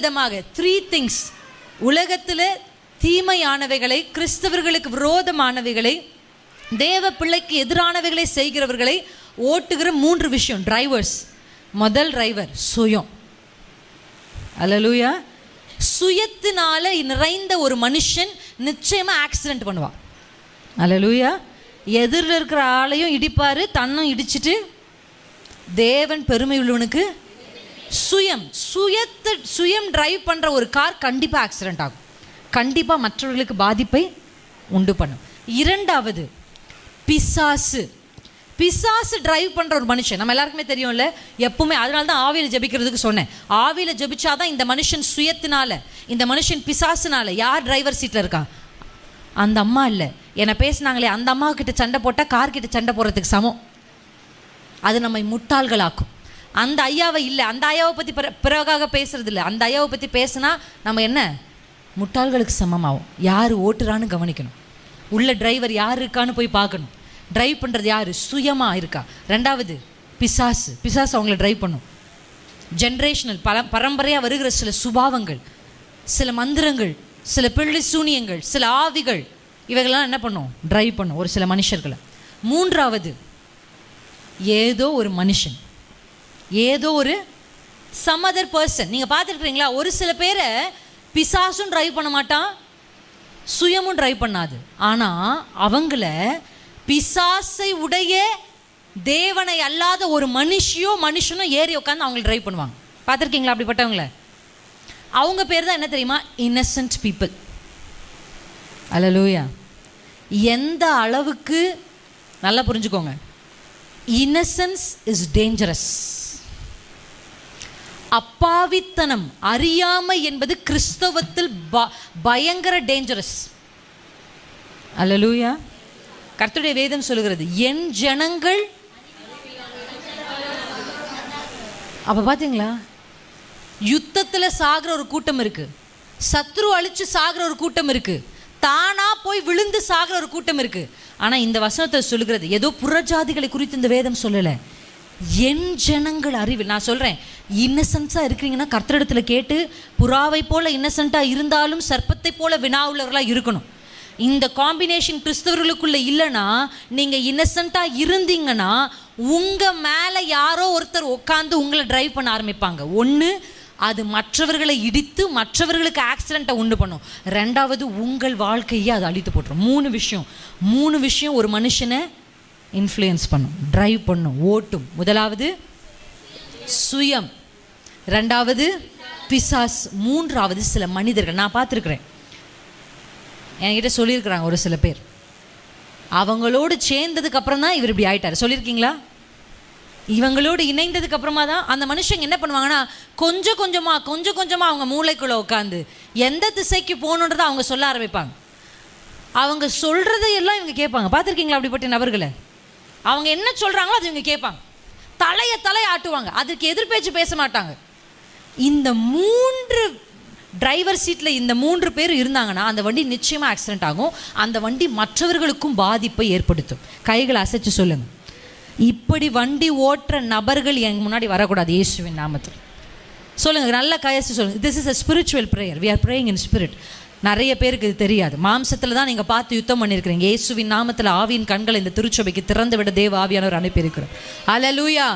விதமாக three things உலகத்தில் தீமையானவைகளை கிறிஸ்தவர்களுக்கு விரோதமானவைகளை தேவ பிள்ளைக்கு எதிரானவைகளை செய்கிறவர்களை ஓட்டுகிற மூன்று விஷயம். டிரைவர்ஸ் முதல் டிரைவர் சுயம். அலலூயா சுயத்தினால நிறைந்த ஒரு மனுஷன் நிச்சயமா ஆக்சிடென்ட் பண்ணுவான். அலலூயா எதிரில் இருக்கிற ஆளையும் இடிப்பாரு தன்னும் இடிச்சிட்டு தேவன் பெருமை உள்ளவனுக்கு சுயம் சுயத்தை சுயம் டிரைவ் பண்ணுற ஒரு கார் கண்டிப்பாக ஆக்சிடென்ட் ஆகும். கண்டிப்பாக மற்றவர்களுக்கு பாதிப்பை உண்டு பண்ணும். இரண்டாவது பிசாசு. பிசாசு டிரைவ் பண்ணுற ஒரு மனுஷன். நம்ம எல்லாருக்குமே தெரியும்ல எப்பவுமே அதனால தான் ஆவியில் ஜெபிக்கிறதுக்கு சொன்னேன். ஆவியில் ஜபிச்சாதான் இந்த மனுஷன் சுயத்தினால இந்த மனுஷன் பிசாசுனால யார் டிரைவர் சீட்டில் இருக்கா? அந்த அம்மா இல்லை. என்னை பேசுனாங்களே அந்த அம்மா கிட்ட சண்டை போட்டால் கார்கிட்ட சண்டை போடுறதுக்கு சமம். அது நம்மை முட்டாள்களாக்கும். அந்த ஐயாவை இல்லை. அந்த ஐயாவை பற்றி பிற பிறகாக பேசுறது இல்லை அந்த ஐயாவை பற்றி பேசுனா நம்ம என்ன? முட்டாள்களுக்கு சமமாகும். யார் ஓட்டுறான்னு கவனிக்கணும். உள்ள டிரைவர் யார் இருக்கான்னு போய் பார்க்கணும். டிரைவ் பண்ணுறது யார்? சுயமாக இருக்கா? ரெண்டாவது பிசாசு. பிசாசு அவங்கள டிரைவ் பண்ணும். ஜென்ரேஷனல் பல பரம்பரையாக வருகிற சில சுபாவங்கள் சில மந்திரங்கள் சில பிள்ளை சூனியங்கள் சில ஆவிகள் இவைகள்லாம் என்ன பண்ணும்? டிரைவ் பண்ணும் ஒரு சில மனுஷர்களை. மூன்றாவது ஏதோ ஒரு மனுஷன். ஏதோ ஒரு சம் அதர் பர்சன் நீங்கள் பார்த்துருக்குறீங்களா? ஒரு சில பேரை பிசாசும் ட்ரைவ் பண்ண மாட்டான் சுயமும் ட்ரைவ் பண்ணாது. ஆனால் அவங்கள பிசாசை உடைய தேவனை அல்லாத ஒரு மனுஷியோ மனுஷனோ ஏறி உட்காந்து அவங்களை ட்ரைவ் பண்ணுவாங்க. பார்த்துருக்கீங்களா அப்படிப்பட்டவங்கள? அவங்க பேர் தான் என்ன தெரியுமா? இன்னசென்ட் பீப்புள் அலலூயா எந்த அளவுக்கு நல்லா புரிஞ்சுக்கோங்க. இன்னசென்ஸ் இஸ் டேஞ்சரஸ் அப்பாவித்தனம் அறியாமை என்பது கிறிஸ்தவத்தில் ப- பயங்கர டேஞ்சரஸ் அல்லலூயா கர்த்தருடைய வேதம் சொல்லுகிறது என் ஜனங்கள் அப்ப பாத்தீங்களா? யுத்தத்துல சாகிற ஒரு கூட்டம் இருக்கு. சத்ரு அழிச்சு சாகிற ஒரு கூட்டம் இருக்கு. தானா போய் விழுந்து சாகிற ஒரு கூட்டம் இருக்கு. ஆனா இந்த வசனத்தை சொல்லுகிறது ஏதோ புறஜாதிகளை குறித்து இந்த வேதம் சொல்லல. என் ஜனங்கள் அறிவில் நான் சொல்கிறேன் இன்னசென்ஸாக இருக்கிறீங்கன்னா கர்த்தரிடத்தில் கேட்டு புறாவை போல இன்னசென்ட்டாக இருந்தாலும் சர்ப்பத்தை போல வினா இருக்கணும். இந்த காம்பினேஷன் கிறிஸ்தவர்களுக்குள்ளே இல்லைன்னா நீங்கள் இன்னசென்ட்டாக இருந்தீங்கன்னா உங்கள் மேலே யாரோ ஒருத்தர் உட்காந்து உங்களை ட்ரைவ் பண்ண ஆரம்பிப்பாங்க. ஒன்று அது மற்றவர்களை இடித்து மற்றவர்களுக்கு ஆக்சிடெண்ட்டை உண்டு பண்ணும். ரெண்டாவது உங்கள் வாழ்க்கையை அது அழித்து போட்டுரும். மூணு விஷயம். மூணு விஷயம் ஒரு மனுஷனை இன்ஃப்ளூயன்ஸ் பண்ணும் ட்ரைவ் பண்ணும் ஓட்டும். முதலாவது சுயம். ரெண்டாவது பிசாஸ். மூன்றாவது சில மனிதர்கள். நான் பார்த்துருக்குறேன். என்கிட்ட சொல்லியிருக்கிறாங்க ஒரு சில பேர். அவங்களோடு சேர்ந்ததுக்கு அப்புறம் தான் இவர் இப்படி ஆயிட்டார். சொல்லியிருக்கீங்களா? இவங்களோடு இணைந்ததுக்கு அப்புறமா தான் அந்த மனுஷங்க என்ன பண்ணுவாங்கன்னா கொஞ்சம் கொஞ்சமாக கொஞ்சம் கொஞ்சமாக அவங்க மூளைக்குள்ளே உட்காந்து எந்த திசைக்கு போகணுன்றதை அவங்க சொல்ல ஆரம்பிப்பாங்க. அவங்க சொல்கிறதையெல்லாம் இவங்க கேட்பாங்க. பார்த்துருக்கீங்களா அப்படிப்பட்ட நபர்களை? அவங்க என்ன சொல்கிறாங்களோ அது இவங்க கேட்பாங்க. தலையை தலையை ஆட்டுவாங்க. அதுக்கு எதிர்பேச்சு பேச மாட்டாங்க. இந்த மூன்று டிரைவர் சீட்டில் இந்த மூன்று பேர் இருந்தாங்கன்னா அந்த வண்டி நிச்சயமாக ஆக்சிடென்ட் ஆகும். அந்த வண்டி மற்றவர்களுக்கும் பாதிப்பை ஏற்படுத்தும். கைகளை அசைச்சு சொல்லுங்கள் இப்படி வண்டி ஓட்டுற நபர்கள் எங்க முன்னாடி வரக்கூடாது இயேசுவின் நாமத்தில். சொல்லுங்கள் நல்ல கையசு சொல்லுங்கள் this is a spiritual prayer we are praying in spirit நிறைய பேருக்கு இது தெரியாது. மாம்சத்தில் தான் நீங்கள் பார்த்து யுத்தம் பண்ணியிருக்கிறீங்க இயேசுவின் நாமத்தில் ஆவியின் கண்களை இந்த திருச்சபைக்கு திறந்து விட தேவ ஆவியானவர் அனுப்பியிருக்கிறோம் லூயா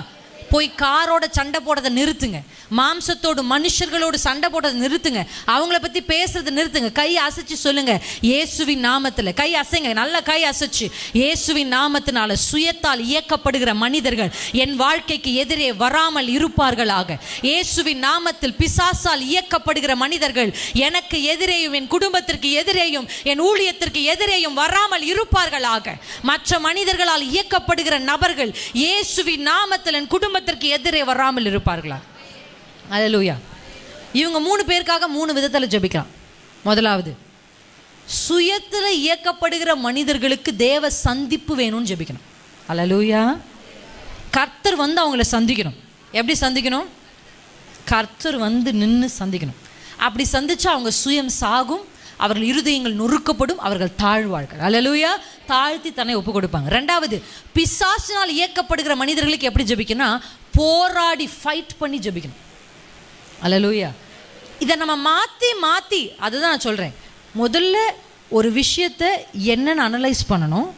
போய் காரோட சண்டை போடுறதை நிறுத்துங்க. மாம்சத்தோடு மனுஷர்களோடு சண்டை போடுறதை நிறுத்துங்க. அவங்கள பற்றி பேசுறதை நிறுத்துங்க. கை அசைச்சு சொல்லுங்க. இயேசுவின் நாமத்தில் கை அசைங்க நல்ல கை அசைச்சு. இயேசுவின் நாமத்தினால சுயத்தால் இயக்கப்படுகிற மனிதர்கள் என் வாழ்க்கைக்கு எதிரே வராமல் இருப்பார்களாக. இயேசுவின் நாமத்தில் பிசாசால் இயக்கப்படுகிற மனிதர்கள் எனக்கு எதிரேயும் என் குடும்பத்திற்கு எதிரேயும் என் ஊழியத்திற்கு எதிரேயும் வராமல் இருப்பார்களாக. மற்ற மனிதர்களால் இயக்கப்படுகிற நபர்கள் இயேசுவின் நாமத்தில் என் குடும்பத்திற்கு எதிரே வராமல் இருப்பார்களா? அல்லேலூயா இவங்க மூணு பேருக்காக மூணு விதத்தில் ஜெபிக்கலாம். முதலாவது சுயத்தில் இயக்கப்படுகிற மனிதர்களுக்கு தேவ சந்திப்பு வேணும்னு ஜெபிக்கணும். அலலூயா கர்த்தர் வந்து அவங்கள சந்திக்கணும். எப்படி சந்திக்கணும்? கர்த்தர் வந்து நின்று சந்திக்கணும். அப்படி சந்தித்தா அவங்க சுயம் சாகும் அவர்கள் இருதயங்கள் நொறுக்கப்படும் அவர்கள் தாழ்வார்கள். அல்லேலூயா. தாழ்த்தி தன்னை ஒப்பு கொடுப்பாங்க ரெண்டாவது பிசாசினால் இயக்கப்படுகிற மனிதர்களுக்கு எப்படி ஜெபிக்கணும்னா போராடி ஃபைட் பண்ணி ஜெபிக்கணும். அல்லேலூயா. இதை நம்ம மாற்றி மாற்றி அதுதான் நான் சொல்கிறேன் முதல்ல ஒரு விஷயத்தை என்னென்னு அனலைஸ் பண்ணணும்.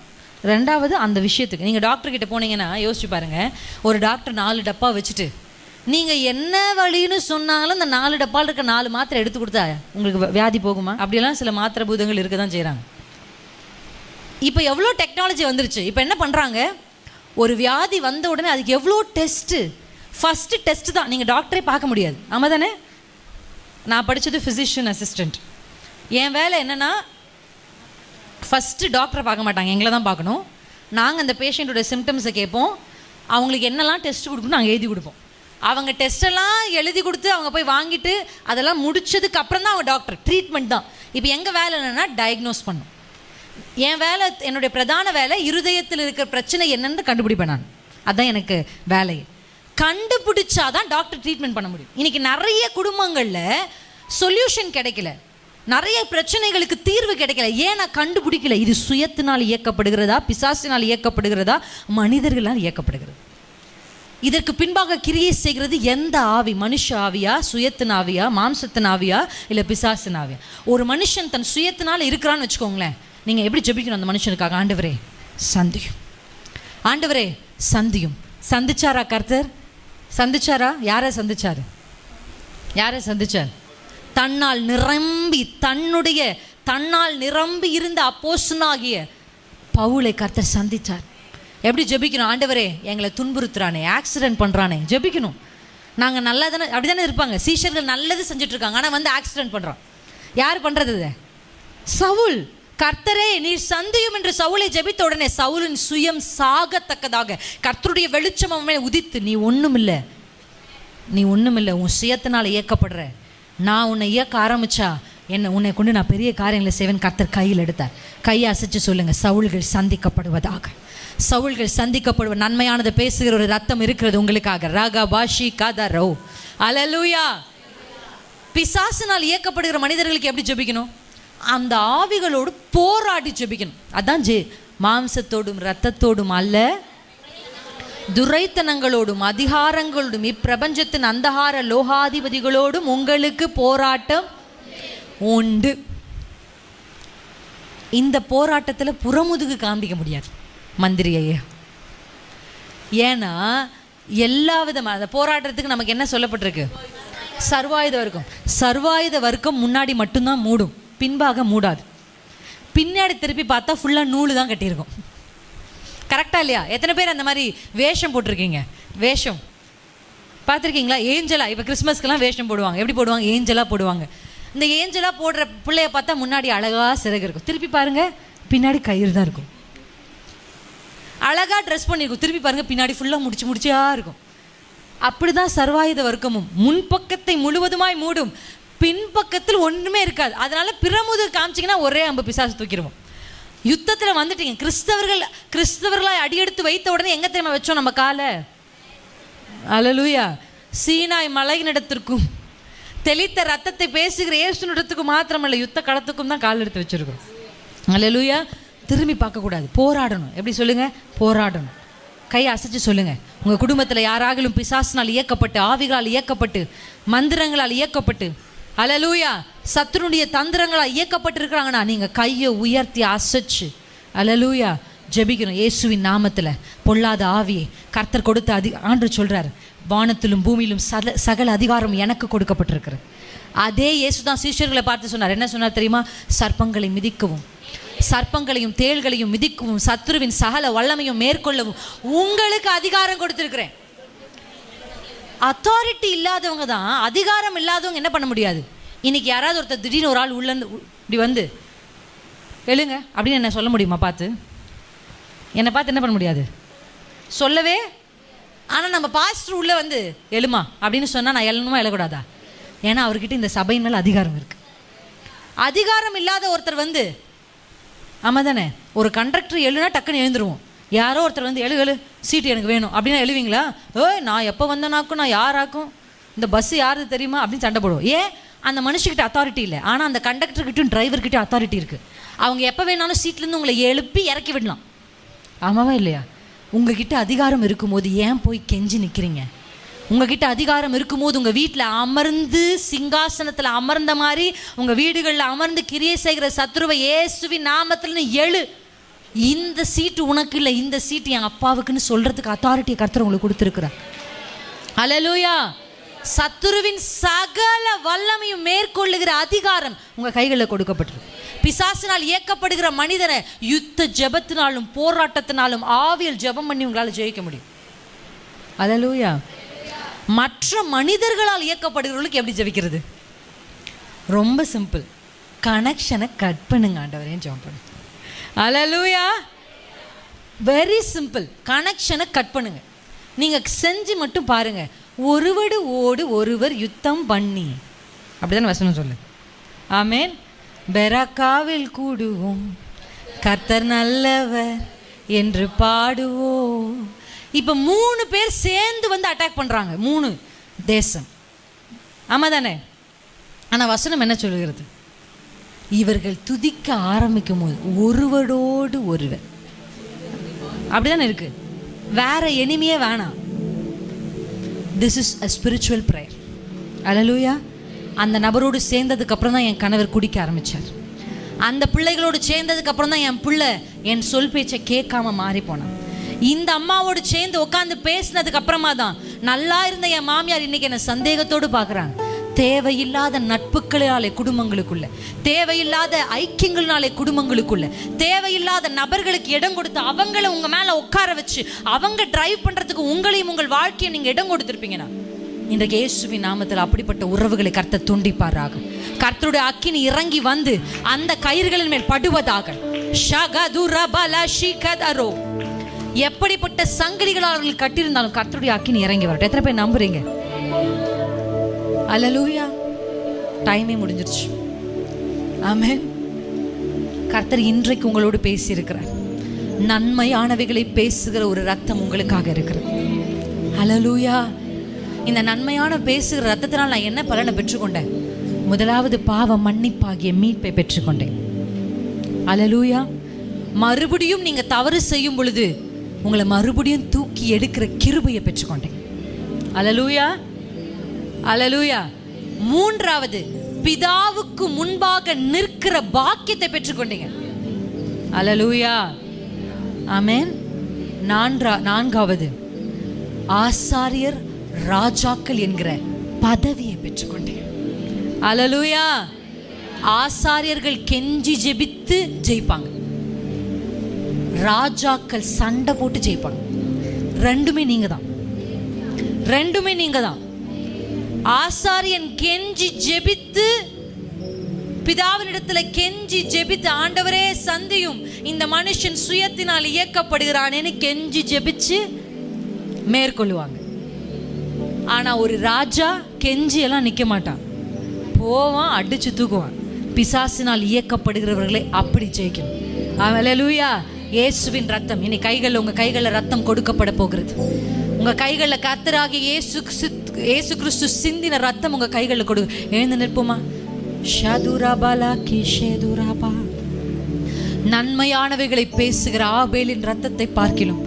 ரெண்டாவது அந்த விஷயத்துக்கு. நீங்கள் டாக்டர் கிட்ட போனீங்கன்னா யோசிச்சு பாருங்கள் ஒரு டாக்டர் நாலு டப்பா வச்சுட்டு நீங்கள் என்ன வழின்னு சொன்னாலும் அந்த நாலு டப்பாவில் இருக்க நாலு மாத்திரை எடுத்து கொடுத்தா உங்களுக்கு வியாதி போகுமா? அப்படியெல்லாம் சில மாத்திரை பூதங்கள் இருக்க தான் செய்கிறாங்க இப்போ எவ்வளோ டெக்னாலஜி வந்துருச்சு? இப்போ என்ன பண்ணுறாங்க ஒரு வியாதி வந்த உடனே அதுக்கு எவ்வளோ டெஸ்ட்டு ஃபஸ்ட்டு டெஸ்ட் தான். நீங்கள் டாக்டரே பார்க்க முடியாது. ஆமாம் தானே? நான் படித்தது ஃபிசிஷியன் அசிஸ்டண்ட் என் வேலை என்னென்னா ஃபஸ்ட்டு டாக்டரை பார்க்க மாட்டாங்க. எங்களை தான் பார்க்கணும். நாங்கள் அந்த பேஷண்ட்டோட சிம்டம்ஸை கேட்போம். அவங்களுக்கு என்னெல்லாம் டெஸ்ட் கொடுக்கணும் நாங்கள் எழுதி கொடுப்போம். அவங்க டெஸ்டெல்லாம் எழுதி கொடுத்து அவங்க போய் வாங்கிட்டு அதெல்லாம் முடிச்சதுக்கு அப்புறம் தான் அவங்க டாக்டர் ட்ரீட்மெண்ட் தான். இப்போ எங்கள் வேலை என்னென்னா டயக்னோஸ் பண்ணும். என் வேலை என்னுடைய பிரதான வேலை இருதயத்தில் இருக்கிற பிரச்சனை என்னன்னு கண்டுபிடிப்பேன் நான். அதுதான் எனக்கு வேலை கண்டுபிடிச்சாதான் டாக்டர் ட்ரீட்மெண்ட் பண்ண முடியும். இன்றைக்கி நிறைய குடும்பங்களில் சொல்யூஷன் கிடைக்கல. நிறைய பிரச்சனைகளுக்கு தீர்வு கிடைக்கல. ஏன் நான் கண்டுபிடிக்கல? இது சுயத்தினால் இயக்கப்படுகிறதா? பிசாசினால் இயக்கப்படுகிறதா? மனிதர்களால் இயக்கப்படுகிறது. இதற்கு பின்பாக கிரியை செய்கிறது எந்த ஆவி? மனுஷ ஆவியா? சுயத்தின் ஆவியா? மாம்சத்தின் ஆவியா? இல்லை பிசாசின் ஆவியா? ஒரு மனுஷன் தன் சுயத்தினால் இருக்கிறான்னு வச்சுக்கோங்களேன். நீங்கள் எப்படி ஜெபிக்கணும் அந்த மனுஷனுக்காக? ஆண்டவரே சந்தியும். ஆண்டவரே சந்தியும். சந்திச்சாரா கர்த்தர்? சந்திச்சாரா? யாரை சந்திச்சார்? யாரை சந்திச்சார்? தன்னால் நிரம்பி தன்னுடைய தன்னால் நிரம்பி இருந்த அப்போசனாகிய பவுளை கர்த்தர் சந்திச்சார். எப்படி ஜெபிக்கணும்? ஆண்டவரே எங்களை துன்புறுத்துறானே ஆக்சிடென்ட் பண்ணுறானே ஜெபிக்கணும். நாங்கள் நல்லா தானே அப்படி தானே இருப்பாங்க. சீஷர்கள் நல்லது செஞ்சுட்ருக்காங்க ஆனால் வந்து ஆக்சிடென்ட் பண்ணுறோம் யார் பண்ணுறது இதை? சவுல். கர்த்தரே நீர் சந்தியும் என்று சவுளை ஜெபித்த உடனே சவுலின் சுயம் சாகத்தக்கதாக. கர்த்தருடைய வெளிச்சம் உதித்து நீ ஒண்ணுமில்லை. நீ ஒண்ணுமில்லை. உன் சுயத்தினால் இயக்கப்படுற. நான் உன்னை இயக்க ஆரம்பித்தா என்னை உன்னை கொண்டு நான் பெரிய காரியங்களை செய்வேன். கர்த்தர் கையில் எடுத்தார். கையை அசைச்சு சொல்லுங்கள் சவுள்கள் சந்திக்கப்படுவதாக. சவுல்கள் சந்திக்கப்படுவ நன்மையானதை பேசுகிற ஒரு ரத்தம் இருக்கிறது உங்களுக்காக. ராகா பாஷி காதா ரோ. அலலூயா பிசாசினால் இயக்கப்படுகிற மனிதர்களுக்கு எப்படி ஜெபிக்கணும்? அந்த ஆவிகளோடு போராடி ஜெபிக்கணும். அதான் ஜெ மாம்சத்தோடும் ரத்தத்தோடும் அல்ல துரைத்தனங்களோடும் அதிகாரங்களோடும் இப்பிரபஞ்சத்தின் அந்தகார லோகாதிபதிகளோடும் உங்களுக்கு போராட்டம் உண்டு. இந்த போராட்டத்தில் புறமுதுகு காண்பிக்க முடியாது. மந்திரி ஐயா ஏன்னா எல்லா விதமான அந்த போராடுறதுக்கு நமக்கு என்ன சொல்லப்பட்டிருக்கு? சர்வாயுத வர்க்கம் சர்வாயுத வர்க்கம் முன்னாடி மட்டும்தான் மூடும். பின்பாக மூடாது. பின்னாடி திருப்பி பார்த்தா ஃபுல்லாக நூல் தான் கட்டியிருக்கும். கரெக்டாக இல்லையா? எத்தனை பேர் அந்த மாதிரி வேஷம் போட்டிருக்கீங்க? வேஷம். பார்த்துருக்கீங்களா? ஏஞ்சலா இப்போ கிறிஸ்மஸ்க்கெல்லாம் வேஷம் போடுவாங்க. எப்படி போடுவாங்க? ஏஞ்சலாக போடுவாங்க. இந்த ஏஞ்சலாக போடுற பிள்ளைய பார்த்தா முன்னாடி அழகாக சிறகு இருக்கும். திருப்பி பாருங்கள் பின்னாடி கயிறு தான் இருக்கும். அழகாக ட்ரெஸ் பண்ணியிருக்கும் திருப்பி பாருங்கள் பின்னாடி ஃபுல்லாக முடிச்சு முடிச்சா இருக்கும். அப்படிதான் சர்வாயுத வர்க்கமும். முன்பக்கத்தை முழுவதுமாய் மூடும். பின்பக்கத்தில் ஒன்றுமே இருக்காது. அதனால் பிறமுது காமிச்சிங்கன்னா ஒரே அம்பு பிசாசு தூக்கிடுவோம். யுத்தத்தில் வந்துட்டீங்க. கிறிஸ்தவர்கள் கிறிஸ்தவர்களாக அடியெடுத்து வைத்த உடனே எங்கே தெரியுமா வச்சோம் நம்ம காலை? அலலூயா சீனாய் மலையினிடத்திற்கும் தெளித்த ரத்தத்தை பேசுகிற இயேசுனிடத்துக்கும் மாத்திரமல்ல யுத்த களத்துக்கும் தான் கால் எடுத்து வச்சிருக்கோம் அலலூயா திரும்பி பார்க்கக்கூடாது. போராடணும். எப்படி சொல்லுங்கள் போராடணும். கையை அசைச்சு சொல்லுங்கள் உங்கள் குடும்பத்தில் யாராகிலும் பிசாசினால் இயக்கப்பட்டு ஆவிகளால் இயக்கப்பட்டு மந்திரங்களால் இயக்கப்பட்டு அலலூயா சத்துருடைய தந்திரங்களால் இயக்கப்பட்டு இருக்கிறாங்கன்னா கையை உயர்த்தி அசைச்சு அலலூயா ஜெபிக்கணும். இயேசுவின் நாமத்தில் பொல்லாத ஆவியை கர்த்தர் கொடுத்த அதி ஆண்டு சொல்கிறார் வானத்திலும் பூமியிலும் சல சகல அதிகாரம் எனக்கு கொடுக்கப்பட்டிருக்கிறது. அதே இயேசு தான் சீஷர்களை பார்த்து சொன்னார். என்ன சொன்னார் தெரியுமா? சர்ப்பங்களை மிதிக்கவும். சர்ப்பங்களையும் தேள்களையும் மிதிக்கவும் சத்ருவின் சகல வல்லமையும் மேற்கொள்ளவும் உங்களுக்கு அதிகாரம் கொடுத்துருக்குறேன். அத்தாரிட்டி இல்லாதவங்க தான் அதிகாரம் இல்லாதவங்க என்ன பண்ண முடியாது? இன்னைக்கு யாராவது ஒருத்தர் திடீர்னு ஒரு ஆள் உள்ள இப்படி வந்து எழுங்க அப்படின்னு என்ன சொல்ல முடியுமா பார்த்து? என்னை பார்த்து என்ன பண்ண முடியாது? சொல்லவே ஆனால் நம்ம பாஸ்டர் உள்ளே வந்து எழுமா அப்படின்னு சொன்னால் நான் எழணுமா எழக்கூடாதா ஏன்னா அவர்கிட்ட இந்த சபையின் மேலே அதிகாரம் இருக்குது அதிகாரம் இல்லாத ஒருத்தர் வந்து ஆமாம் தானே ஒரு கண்டக்டர் எழுனா டக்குன்னு எழுந்துருவோம். யாரோ ஒருத்தர் வந்து எழு எழு சீட்டு எனக்கு வேணும். அப்படின்னா எழுவீங்களா? ஏய் நான் எப்போ வந்தேனாக்கும் நான் யாராக்கும்? இந்த பஸ் யாருது தெரியுமா? அப்படின்னு சண்டை போடுவோம். ஏன்? அந்த மனுஷக்கிட்ட அத்தாரிட்டி இல்லை. ஆனால் அந்த கண்டக்டர்கிட்டையும் டிரைவர்கிட்டையும் அத்தாரிட்டி இருக்குது அவங்க எப்போ வேணாலும் சீட்லேருந்து உங்களை எழுப்பி இறக்கி விடலாம். ஆமாவா இல்லையா? உங்ககிட்ட அதிகாரம் இருக்கும்போது ஏன் போய் கெஞ்சி நிற்கிறீங்க உங்ககிட்ட அதிகாரம் இருக்கும்போது உங்கள் வீட்டில் அமர்ந்து சிங்காசனத்தில் அமர்ந்த மாதிரி உங்கள் வீடுகளில் அமர்ந்து கிரியை செய்கிற சத்ருவை இயேசுவின் நாமத்தில்னு எழு. இந்த சீட்டு உனக்கு இல்லை இந்த சீட்டு என் அப்பாவுக்குன்னு சொல்கிறதுக்கு அத்தாரிட்டியை கருத்தர் உங்களுக்கு கொடுத்துருக்குறார். அலலூயா சத்துருவின் சகல வல்லமையும் மேற்கொள்ளுகிற அதிகாரம் உங்கள் கைகளில் கொடுக்கப்பட்டிருக்கு. பிசாசினால் இயக்கப்படுகிற மனிதனை யுத்த ஜெபத்தினாலும் போராட்டத்தினாலும் ஆவியல் ஜெபம் பண்ணி உங்களால் ஜெயிக்க முடியும். அலலூயா மற்ற மனிதர்களால் இயக்கப்படுகிறவர்களுக்கு எப்படி ஜெபிக்கிறது? ரொம்ப சிம்பிள் கனெக்ஷனை கட் பண்ணுங்க ஆண்டவரேன்னு ஜெபம் பண்ணு? அலலூயா வெரி சிம்பிள் கனெக்ஷனை கட் பண்ணுங்க. நீங்கள் செஞ்சு மட்டும் பாருங்க. ஒருவடு ஓடு ஒருவர் யுத்தம் பண்ணி. அப்படிதானே வசனம் சொல்லு. ஆமேன் பெராக்காவில் கூடுவோம். கர்த்தர் நல்லவர் என்று பாடுவோம். இப்போ மூணு பேர் சேர்ந்து வந்து அட்டாக் பண்ணுறாங்க மூணு தேசம். ஆமாம் தானே ஆனால் வசனம் என்ன சொல்கிறது இவர்கள் துதிக்க ஆரம்பிக்கும் போது ஒருவரோடு ஒருவர். அப்படிதானே இருக்கு? வேற எனிமையே வேணாம். This is a spiritual prayer hallelujah அந்த நபரோடு சேர்ந்ததுக்கு அப்புறம் தான் என் கணவர் குடிக்க ஆரம்பித்தார் அந்த பிள்ளைகளோடு சேர்ந்ததுக்கு அப்புறம் தான் என் பிள்ளை என் சொல் பேச்சை கேட்காம மாறி போனான். இந்த அம்மாவோடு சேர்ந்து உட்காந்து பேசினதுக்கு அப்புறமா தான் நல்லா இருந்த என் மாமியார் இன்னைக்கு என்னை சந்தேகத்தோடு பார்க்குறாங்க. தேவையில்லாத நட்புகளினாலே குடும்பங்களுக்குள்ள தேவையில்லாத ஐக்கியங்கள்னாலே குடும்பங்களுக்குள்ள தேவையில்லாத நபர்களுக்கு இடம் கொடுத்து அவங்கள உங்கள் மேல உட்கார வச்சு அவங்க டிரைவ் பண்றதுக்கு உங்களையும் உங்கள் வாழ்க்கையை நீங்கள் இடம் கொடுத்துருப்பீங்கன்னா இன்றைக்கு இயேசுவின் நாமத்தில் அப்படிப்பட்ட உறவுகளை கர்த்த துண்டிப்பாராக. கர்த்தருடைய அக்கினி இறங்கி வந்து அந்த கயிறுகளின் மேல் படுவதாக. ஷகதுரபல ஷிகதரோ. எப்படிப்பட்ட சங்கிலிகளால் அவர்கள் கட்டியிருந்தாலும் கர்த்தருடைய அக்கினி இறங்கி வரட்டும். எத்தனை பேர் நம்புறீங்க? அலலூயா டைமே முடிஞ்சிருச்சு. ஆமென் கர்த்தர் இன்றைக்கு உங்களோடு பேசியிருக்கிறார். நன்மையானவைகளை பேசுகிற ஒரு ரத்தம் உங்களுக்காக இருக்கிறது. அலலூயா இந்த நன்மையான பேசுகிற ரத்தத்தினால் நான் என்ன பலனை பெற்றுக்கொண்டேன்? முதலாவது பாவ மன்னிப்பாகிய மீட்பை பெற்றுக்கொண்டேன். அலலூயா மறுபடியும் நீங்கள் தவறு செய்யும் பொழுது உங்களை மறுபடியும் தூக்கி எடுக்கிற கிருபையை பெற்றுக்கொண்டேன். அலலூயா அலலூயா மூன்றாவது பிதாவுக்கு முன்பாக நிற்கிற பாக்கியத்தை பெற்றுக்கொண்டீங்க. அலலூயா ஆமேன் நான்கா நான்காவது ஆசாரியர் ராஜாக்கள் என்கிற பதவியை பெற்றுக்கொண்டேன். அலலூயா ஆசாரியர்கள் கெஞ்சி ஜெபித்து ஜெயிப்பாங்க. ராஜாக்கள் சண்டை போட்டு ஜெயிப்பாங்க. ரெண்டுமே நீங்க தான் ரெண்டுமே நீங்க தான் ஆசாரியன் கெஞ்சி ஜெபித்து பிதாவினிடத்துல கெஞ்சி ஜெபித்து ஆண்டவரே சந்தியும் இந்த மனுஷன் சுயத்தினால் இயக்கப்படுகிறானேன்னு கெஞ்சி ஜெபிச்சு மேற்கொள்ளுவாங்க. ஆனா ஒரு ராஜா கெஞ்சி எல்லாம் நிக்க மாட்டான். போவான் அடிச்சு தூக்குவான். பிசாசினால் இயக்கப்படுகிறவர்களை அப்படி ஜெயிக்கணும். லூயா இயேசுவின் ரத்தம். இனி கைகளில் உங்க கைகளில் ரத்தம் கொடுக்கப்பட போகிறது. உங்க கைகளில் கத்தராகி இயேசு இயேசு கிறிஸ்து சிந்தின ரத்தம் உங்க கைகளில் கொடு. எழுந்து நிற்போமா? ஷதுராபாலா கிஷேதுராபா நன்மையானவைகளை பேசுகிற ஆபேலின் ரத்தத்தை பார்க்கிலும்.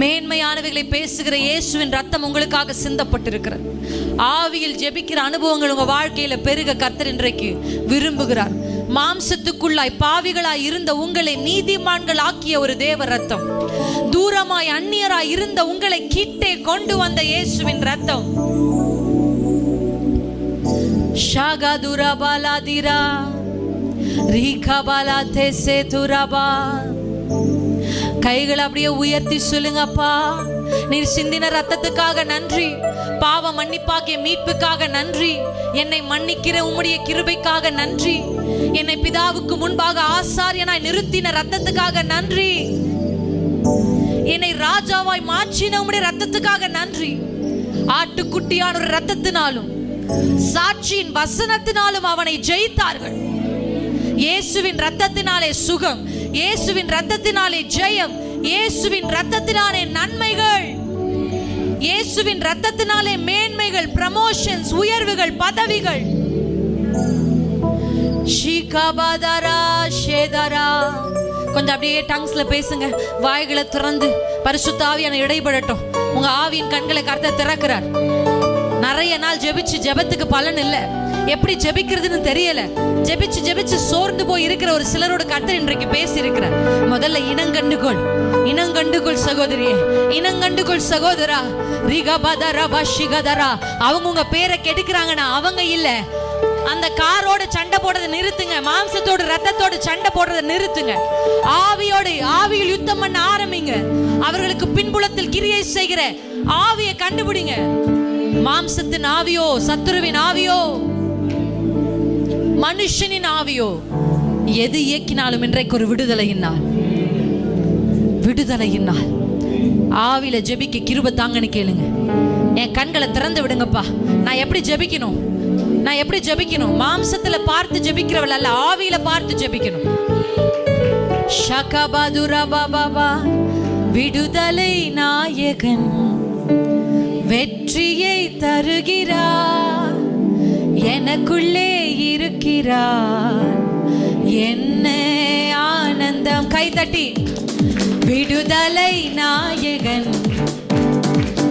மேன்மையானவைகளை பேசுகிற இயேசுவின் ரத்தம் உங்களுக்காக சிந்தப்பட்டிருக்கிறது. ஆவியில் ஜெபிக்கிற அனுபவங்கள் உங்க வாழ்க்கையில பெருக கர்த்தர் இன்றைக்கு விரும்புகிறார். மாம்சத்துக்குள்ளாய் பாவிகளாய் இருந்த உங்களை நீதிமான்கள் ஆக்கிய ஒரு தேவ ரத்தம் தூரமாய் அந்நியராய் இருந்த உங்களை கிட்டே கொண்டு வந்த இயேசுவின் ரத்தம் ஷாகதுரபாலாதிரா ரீகபாலா தெசே துரபா கைகளை அப்படியே உயர்த்தி சொல்லுங்கப்பா. நீர் சிந்தின ரத்தத்துக்காக நன்றி. பாவ மன்னிப்பாகிய மீட்புக்காக நன்றி. என்னை மன்னிக்கிற உம்முடைய கிருபைக்காக நன்றி. என்னை பிதாவுக்கு முன்பாக ஆசாரியனாய் நிறுத்தின ரத்தத்துக்காக நன்றி. என்னை ராஜாவாய் மாற்றின உம்முடைய ரத்தத்துக்காக நன்றி. ஆட்டுக்குட்டியான ஒரு ரத்தத்தினாலும் சாட்சியின் வசனத்தினாலும் அவனை ஜெயித்தார்கள். இயேசுவின் ரத்தத்தினாலே சுகம் இயேசுவின் ரத்தத்தினாலே ஜெயம் இயேசுவின் ரத்தத்தினாலே நன்மைகள் இயேசுவின் ரத்தத்தினாலே மேன்மைகள் ப்ரமோஷன்ஸ் உயர்வுகள் பதவிகள். ஷீகாபாதரா ஷேதரா. கொஞ்சம் அப்படியே டங்ஸ்ல பேசுங்க. வாய்களை திறந்து பரிசுத்த ஆவியான இடைபடட்டும். உங்க ஆவியின் கண்களை கருத்தை திறக்கிறார். நிறைய நாள் ஜெபிச்சு ஜெபத்துக்கு பலன் இல்லை. எப்படி ஜெபிக்கிறதுன்னு தெரியல. ஜெபிச்சு ஜெபிச்சு சோர்ந்து போய் இருக்கிற ஒரு சிலரோட கத்தர் இன்றைக்கு பேசி இருக்கிறார் முதல்ல இனங்கண்டுகொள் இனங்கண்டுகொள் சகோதரியே. இனங்கண்டுகொள் சகோதரா. ரிகபதரா பஷிகதரா அவங்க உங்க பேரை கெடுக்கிறாங்கன்னா அவங்க இல்ல. அந்த காரோட சண்டை போடுறதை நிறுத்துங்க. மாம்சத்தோடு ரத்தத்தோடு சண்டை போடுறதை நிறுத்துங்க. ஆவியோடு ஆவியில் யுத்தம் பண்ண ஆரம்பிங்க. அவர்களுக்கு பின்புலத்தில் கிரியை செய்கிற ஆவியை கண்டுபிடிங்க. மாம்சத்தின் ஆவியோ சத்துருவின் ஆவியோ மனுஷனின் ஆவியோ? எது இயக்கினாலும் இன்றைக்கு ஒரு விடுதலையின் நாள். விடுதலையின் நாள். ஆவியில ஜெபிக்க கிருப தாங்கன்னு கேளுங்க. என் கண்களை திறந்து விடுங்கப்பா. நான் எப்படி ஜெபிக்கணும்? நான் எப்படி ஜெபிக்கணும்? மாம்சத்துல பார்த்து ஜெபிக்கிறவள் அல்ல ஆவியில பார்த்து ஜெபிக்கணும். ஷகபதுரா பாபா விடுதலை நாயகன் வெற்றியை தருகிறார். எனக்குள்ளே இருக்கிறார். என்ன ஆனந்தம். கைதட்டி விடுதலை நாயகன்.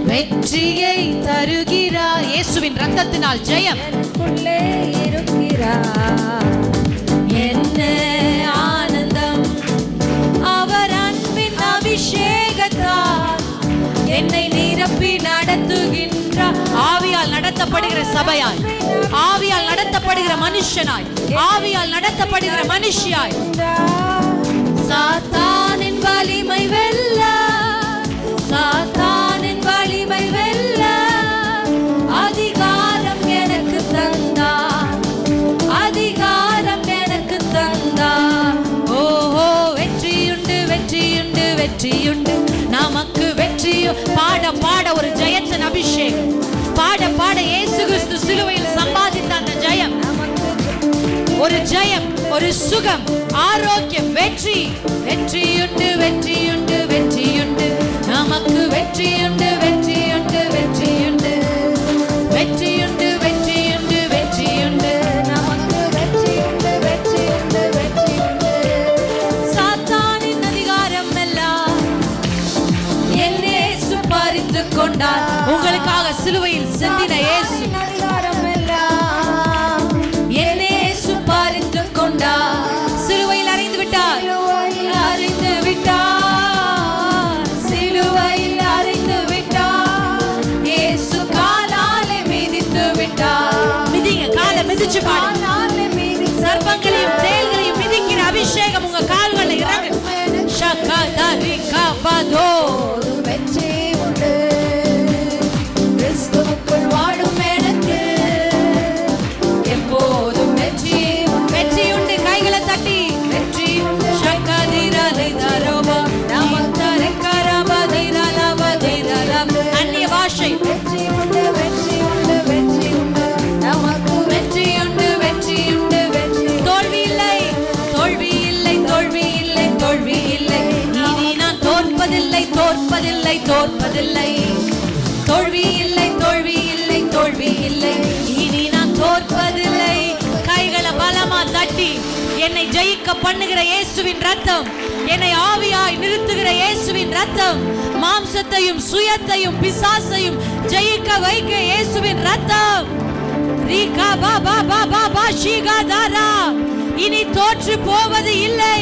வெற்றியை தருகிறார். இயேசுவின் ரத்தத்தினால் ஜெயம். எனக்குள்ளே இருக்கிறார். என்ன ஆனந்தம். அவர் அன்பின் அபிஷேகத்தால் என்னை நிரப்பி நடத்துகின்றார். நடத்தப்படுகிற சபையாய். ஆவியால் நடத்தப்படுகிற மனுஷனாய். ஆவியால் நடத்தப்படுகிற மனுஷியாய். சாத்தானின் வலிமை வெல்ல சாத்தானின் வலிமை வெல்ல அதிகாரம் எனக்கு தந்தா அதிகாரம் எனக்கு தந்தா. ஓஹோ வெற்றியுண்டு வெற்றியுண்டு வெற்றியுண்டு. நமக்கு வெற்றியும் பாட பாட ஒரு ஜெயத்தின் அபிஷேகம். பாட பாட இயேசு கிறிஸ்து சிலுவையில் சம்பாதித்த அந்த ஜெயம். ஒரு ஜெயம் ஒரு சுகம் ஆரோக்கியம் வெற்றி. வெற்றியுண்டு வெற்றியுண்டு வெற்றியுண்டு. நமக்கு வெற்றியுண்டு வெற்றி. தோற்பதில்லை தோற்பதில்லை. தோல்வி இல்லை தோல்வி இல்லை தோல்வி இல்லை. இனி நான் தோற்பதில்லை. கைகளை பலமா தட்டி என்னை ஜெயிக்க பண்ணுகிற இயேசுவின் ரத்தம் என்னை ஆவியாய் நிறுத்துகிற இயேசுவின் ரத்தம் மாம்சத்தையும் சுயத்தையும் பிசாசையும் ஜெயிக்க வைக்க இயேசுவின் ரத்தம். ரீகா பா பா பா பா பா ஷீகா தாரா இனி தோற்று போவது இல்லை.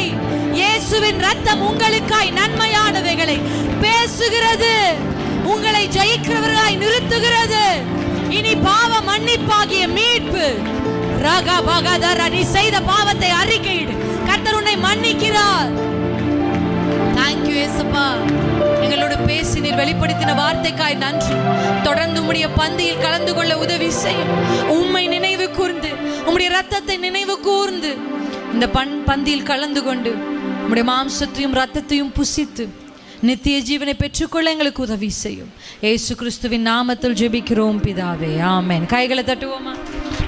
இயேசுவின் ரத்தம் உங்களுக்காய் நன்மையானவைகளை உங்களை ஜெயிக்கிறவர்களாய் நிறுத்துகிறது. இனி பாவ மன்னிப்பாகிய மீட்பு. ரகா பகதரா நீ செய்த பாவத்தை அறிக்கையிடு. கர்த்தர் உன்னை மன்னிக்கிறார். தேங்க்யூ ஏசப்பா எங்களோடு பேசி நீர் வெளிப்படுத்தின வார்த்தைக்காய் நன்றி. தொடர்ந்து உம்முடைய பந்தியில் கலந்து கொள்ள உதவி செய்யும். உம்மை நினைவு கூர்ந்து உம்முடைய ரத்தத்தை நினைவு கூர்ந்து இந்த பண் பந்தியில் கலந்து கொண்டு உம்முடைய மாம்சத்தையும் ரத்தத்தையும் புசித்து நித்திய ஜீவனை பெற்றுக்கொள்ள எங்களுக்கு உதவி செய்யும். ஏசு கிறிஸ்துவின் நாமத்தில் ஜெபிக்கிறோம் பிதாவே. ஆமேன். கைகளை தட்டுவோமா?